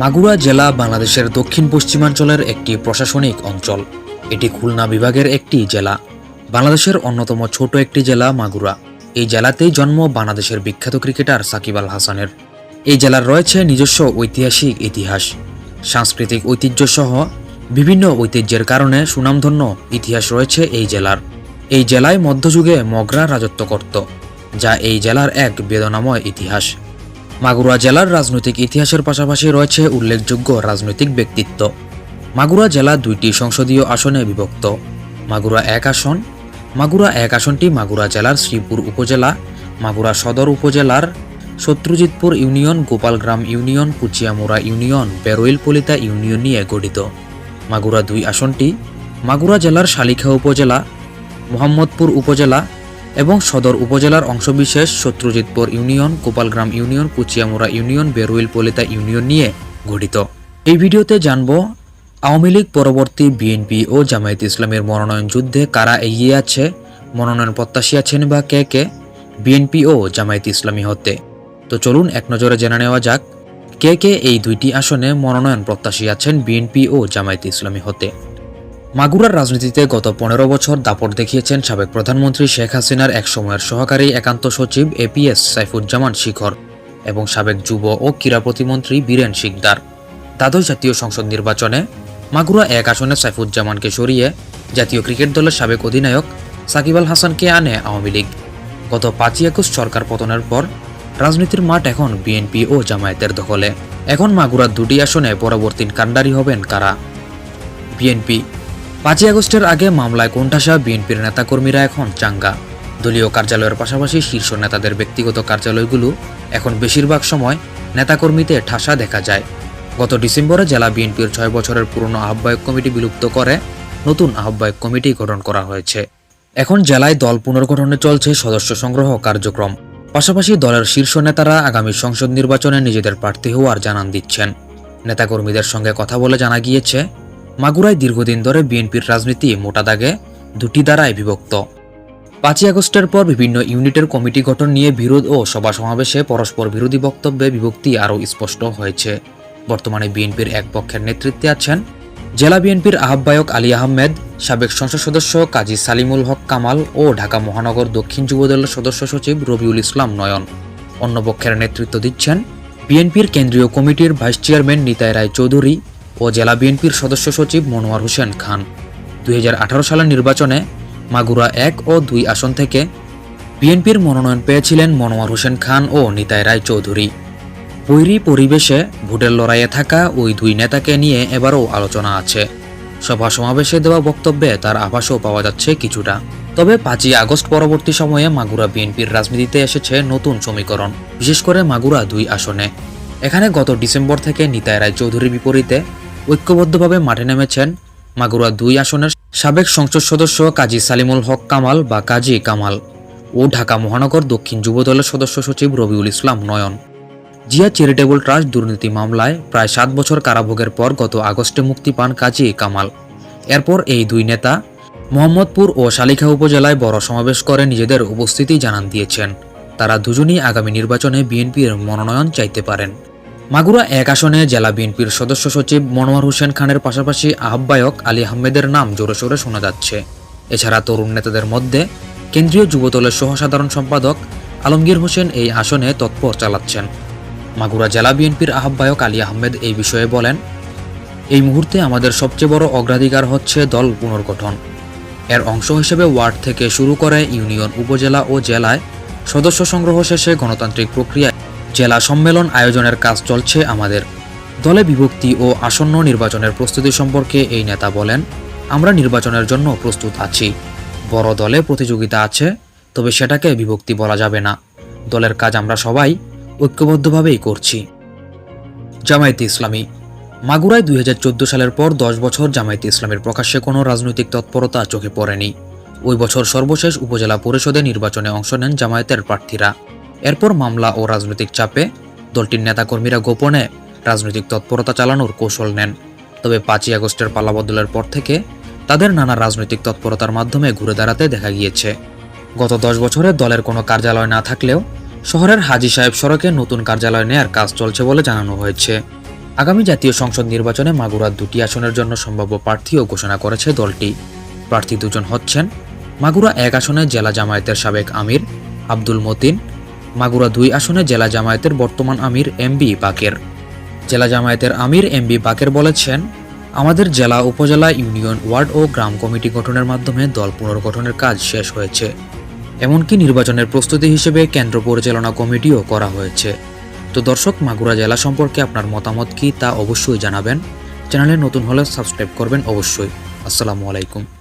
মাগুরা জেলা বাংলাদেশের দক্ষিণ পশ্চিমাঞ্চলের একটি প্রশাসনিক অঞ্চল। এটি খুলনা বিভাগের একটি জেলা। বাংলাদেশের অন্যতম ছোট একটি জেলা মাগুরা। এই জেলাতেই জন্ম বাংলাদেশের বিখ্যাত ক্রিকেটার সাকিব আল হাসানের। এই জেলার রয়েছে নিজস্ব ঐতিহাসিক ইতিহাস। সাংস্কৃতিক ঐতিহ্য সহ বিভিন্ন ঐতিহ্যের কারণে সুনামধন্য ইতিহাস রয়েছে এই জেলার। এই জেলায় মধ্যযুগে মগরা রাজত্ব করত, যা এই জেলার এক বেদনাময় ইতিহাস। মাগুরা জেলার রাজনৈতিক ইতিহাসের পাশাপাশি রয়েছে উল্লেখযোগ্য রাজনৈতিক ব্যক্তিত্ব। মাগুরা জেলা দুইটি সংসদীয় আসনে বিভক্ত। মাগুরা এক আসন, মাগুরা এক আসনটি মাগুরা জেলার শ্রীপুর উপজেলা, মাগুরা সদর উপজেলার Shatrujitpur union, Gopalgram union, Kuchiamura union, Beroilpolita union নিয়ে গঠিত। মাগুরা দুই আসনটি মাগুরা জেলার শালিখা উপজেলা, মোহাম্মদপুর উপজেলা এবং সদর উপজেলার অংশবিশেষ Shatrujitpur union, Gopalgram union, Kuchiamura union Beruilpolita union নিয়ে গঠিত। এই ভিডিওতে জানব আওয়ামী লীগ পরবর্তী বিএনপি ও জামায়াত ইসলামের মনোনয়ন যুদ্ধে কারা এগিয়ে আছে, মনোনয়ন প্রত্যাশী আছেন বা কে কে, বিএনপি ও জামায়াত ইসলামী হতে। তো চলুন এক নজরে জেনে নেওয়া যাক, কে কে এই দুইটি আসনে মনোনয়ন প্রত্যাশী আছেন বিএনপি ও জামায়াত ইসলামী হতে। মাগুরার রাজনীতিতে গত পনেরো বছর দাপট দেখিয়েছেন সাবেক প্রধানমন্ত্রী শেখ হাসিনার এক সময়ের সহকারী একান্ত সচিব এপিএস সাইফুজ্জামান শিখর এবং সাবেক যুব ও ক্রীড়া প্রতিমন্ত্রী বীরেন শিকদার। দ্বাদশ জাতীয় সংসদ নির্বাচনে মাগুরা এক আসনে সাইফুজ্জামানকে সরিয়ে জাতীয় ক্রিকেট দলের সাবেক অধিনায়ক সাকিব আল হাসানকে আনে আওয়ামী লীগ। গত পাঁচই একুশ সরকার পতনের পর রাজনীতির মাঠ এখন বিএনপি ও জামায়াতের দখলে। এখন মাগুরার দুটি আসনে পরবর্তী কাণ্ডারি হবেন কারা? বিএনপি পাঁচই আগস্টের আগে মামলায় কোণঠাসা বিএনপির নেতাকর্মীরা এখন চাঙ্গা। দলীয় কার্যালয়ের পাশাপাশি শীর্ষ নেতাদের ব্যক্তিগত কার্যালয়গুলো এখন বেশিরভাগ সময় নেতাকর্মীতে ঠাসা দেখা যায়। গত ডিসেম্বরে জেলা বিএনপির ছয় বছরের পুরনো আহ্বায়ক কমিটি বিলুপ্ত করে নতুন আহ্বায়ক কমিটি গঠন করা হয়েছে। এখন জেলায় দল পুনর্গঠনে চলছে সদস্য সংগ্রহ কার্যক্রম। পাশাপাশি দলের শীর্ষ নেতারা আগামী সংসদ নির্বাচনে নিজেদের প্রার্থী হওয়ার জানান দিচ্ছেন। নেতাকর্মীদের সঙ্গে কথা বলে জানা গিয়েছে মাগুরায় দীর্ঘদিন ধরে বিএনপির রাজনীতি মোটা দাগে দুটি দ্বারায় বিভক্ত। পাঁচই আগস্টের পর বিভিন্ন ইউনিটের কমিটি গঠন নিয়ে বিরোধ ও সভা সমাবেশে পরস্পর বিরোধী বক্তব্যে বিভক্তি আরও স্পষ্ট হয়েছে। বর্তমানে বিএনপির এক পক্ষের নেতৃত্বে আছেন জেলা বিএনপির আহ্বায়ক আলী আহমেদ, সাবেক সংসদ সদস্য কাজী সালিমুল হক কামাল ও ঢাকা মহানগর দক্ষিণ যুবদলের সদস্য সচিব রবিউল ইসলাম নয়ন। অন্য পক্ষের নেতৃত্ব দিচ্ছেন বিএনপির কেন্দ্রীয় কমিটির ভাইস চেয়ারম্যান নিতাই রায় চৌধুরী ও জেলা বিএনপির সদস্য সচিব মনোয়ার হোসেন খান। দুই হাজার আঠারো সালের নির্বাচনে মাগুরা এক ও দুই আসন থেকে বিএনপির মনোনয়ন পেয়েছিলেন মনোয়ার হোসেন খান ও নিতাই রায় চৌধুরী বৈরী পরিবেশে ভোটের লড়াইয়ে থাকা ওই দুই নেতাকে নিয়ে এবারও আলোচনা আছে। সভা সমাবেশে দেওয়া বক্তব্যে তার আভাসও পাওয়া যাচ্ছে কিছুটা। তবে পাঁচই আগস্ট পরবর্তী সময়ে মাগুরা বিএনপির রাজনীতিতে এসেছে নতুন সমীকরণ, বিশেষ করে মাগুরা দুই আসনে। এখানে গত ডিসেম্বর থেকে নিতাই রায় চৌধুরীর বিপরীতে ঐক্যবদ্ধভাবে মাঠে নেমেছেন মাগুরা দুই আসনের সাবেক সংসদ সদস্য কাজী সালিমুল হক কামাল বা কাজী কামাল ও ঢাকা মহানগর দক্ষিণ যুবদলের সদস্য সচিব রবিউল ইসলাম নয়ন। জিয়া চ্যারিটেবল ট্রাস্ট দুর্নীতি মামলায় প্রায় সাত বছর কারাভোগের পর গত আগস্টে মুক্তি পান কাজী কামাল। এরপর এই দুই নেতা মোহাম্মদপুর ও শালিখা উপজেলায় বড় সমাবেশ করে নিজেদের উপস্থিতি জানান দিয়েছেন। তারা দুজনই আগামী নির্বাচনে বিএনপির মনোনয়ন চাইতে পারেন। মাগুরা এক আসনে জেলা বিএনপির সদস্য সচিব মনোয়ার হোসেন খানের পাশাপাশি আহ্বায়ক আলী আহমেদের নাম জোরে সোরে শোনা যাচ্ছে। এছাড়া তরুণ নেতাদের মধ্যে কেন্দ্রীয় যুবদলের সহসাধারণ সম্পাদক আলমগীর হোসেন এই আসনে তৎপর চালাচ্ছেন। মাগুরা জেলা বিএনপির আহ্বায়ক আলী আহমেদ এই বিষয়ে বলেন, এই মুহূর্তে আমাদের সবচেয়ে বড় অগ্রাধিকার হচ্ছে দল পুনর্গঠন। এর অংশ হিসেবে ওয়ার্ড থেকে শুরু করে ইউনিয়ন, উপজেলা ও জেলায় সদস্য সংগ্রহ শেষে গণতান্ত্রিক প্রক্রিয়ায় জেলা সম্মেলন আয়োজনের কাজ চলছে আমাদের। দলে বিভক্তি ও আসন্ন নির্বাচনের প্রস্তুতি সম্পর্কে এই নেতা বলেন, আমরা নির্বাচনের জন্য প্রস্তুত আছি। বড় দলে প্রতিযোগিতা আছে, তবে সেটাকে বিভক্তি বলা যাবে না। দলের কাজ আমরা সবাই ঐক্যবদ্ধভাবেই করছি। জামায়াতে ইসলামী। মাগুরায় দুই হাজার চোদ্দ সালের পর দশ বছর জামায়াতে ইসলামের প্রকাশ্যে কোনো রাজনৈতিক তৎপরতা চোখে পড়েনি। ওই বছর সর্বশেষ উপজেলা পরিষদে নির্বাচনে অংশ নেন জামায়াতের প্রার্থীরা। এরপর মামলা ও রাজনৈতিক চাপে দলটির নেতাকর্মীরা গোপনে রাজনৈতিক তৎপরতা চালানোর কৌশল নেন। তবে পাঁচই আগস্টের পালাবদলের পর থেকে তাদের নানা রাজনৈতিক তৎপরতার মাধ্যমে ঘুরে দাঁড়াতে দেখা গিয়েছে। গত দশ বছরে দলের কোনো কার্যালয় না থাকলেও শহরের হাজি সাহেব সড়কে নতুন কার্যালয় নেয়ার কাজ চলছে বলে জানানো হয়েছে। আগামী জাতীয় সংসদ নির্বাচনে মাগুরার দুটি আসনের জন্য সম্ভাব্য প্রার্থীও ঘোষণা করেছে দলটি। প্রার্থী দুজন হচ্ছেন মাগুরা এক আসনে জেলা জামায়াতের সাবেক আমির আব্দুল মতিন মাগুরা দুই আসনে জেলা জামায়াতের বর্তমান আমির এমবি বাকের জেলা জামায়াতের আমির এমবি বাকের বলেছেন, আমাদের জেলা, উপজেলা, ইউনিয়ন, ওয়ার্ড ও গ্রাম কমিটি গঠনের মাধ্যমে দল পুনর্গঠনের কাজ শেষ হয়েছে। এমনকি নির্বাচনের প্রস্তুতি হিসেবে কেন্দ্র পরিচালনা কমিটিও করা হয়েছে। তো দর্শক, মাগুরা জেলা সম্পর্কে আপনার মতামত কি তা অবশ্যই জানাবেন। চ্যানেলে নতুন হলে সাবস্ক্রাইব করবেন অবশ্যই। আসসালামু আলাইকুম।